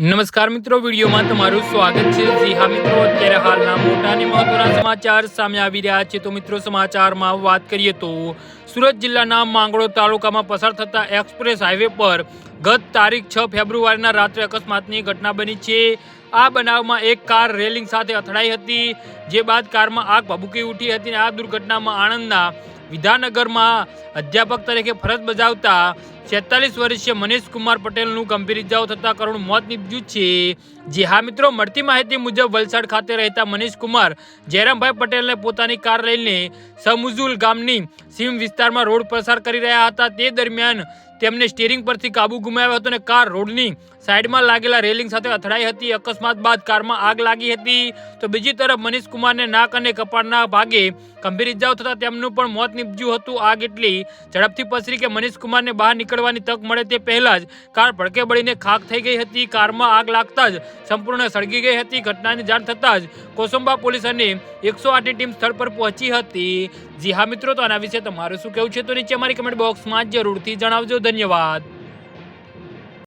નમસ્કાર મિત્રો, વિડીયોમાં તમારું સ્વાગત છે. જી હા મિત્રો, અત્યારે હાલના મોટા અને મહત્વના સમાચાર સામે આવી રહ્યા છે. તો મિત્રો, સમાચારમાં વાત કરીએ તો સુરત જિલ્લાના માંગરોળ તાલુકામાં પસાર થતા એક્સપ્રેસ હાઈવે પર ગત તારીખ છ ફેબ્રુઆરીના રાત્રે અકસ્માતની ઘટના બની છે. આ બનાવમાં એક કાર રેલિંગ સાથે અથડાઈ હતી, જે બાદ કારમાં આગ ભભૂકી ઉઠી હતી અને આ દુર્ઘટનામાં આણંદના વિધાનગરમાં અધ્યાપક તરીકે ફરજ બજાવતા છેતાલીસ વર્ષીય મનીષ કુમાર પટેલનું ગંભીર ઇજાઓ થતા કરુણ મોત નીપજ્યું છે. જે હા મિત્રો, મળતી માહિતી મુજબ વલસાડ ખાતે રહેતા મનીષ કુમાર જયરામભાઈ પટેલને પોતાની કાર લઈને સમુઝુલ ગામની સીમ વિસ્તારમાં રોડ પસાર કરી રહ્યા હતા. તે દરમિયાન તેમને સ્ટીરિંગ પરથી કાબુ ગુમાવ્યો હતો અને કાર રોડની સાઈડમાં લાગેલા રેલિંગ સાથે અથડાઈ હતી. અકસ્માત બાદ કારમાં આગ લાગી હતી. તો બીજી તરફ મનીષ કુમારને નાક અને કપાળના ભાગે ગંભીર ઇજાઓ થતા તેમનું પણ મોત નીપજ્યું હતું. આગ એટલી ઝડપથી પસરી કે મનીષ કુમારને બહાર નીકળવાની તક મળે તે પહેલા જ કાર ભડકે બળીને ખાક થઈ ગઈ હતી. કારમાં આગ લાગતા જ સંપૂર્ણ સળગી ગઈ હતી. ઘટનાની જાણ થતાં જ કોસંબા પોલીસ અને એકસો આઠની ટીમ સ્થળ પર પહોંચી હતી. જી હા મિત્રો, તો આના વિશે તમારું શું કહેવું છે તો નીચે અમારી કમેન્ટ બોક્સમાં જરૂરથી જણાવજો. ધન્યવાદ.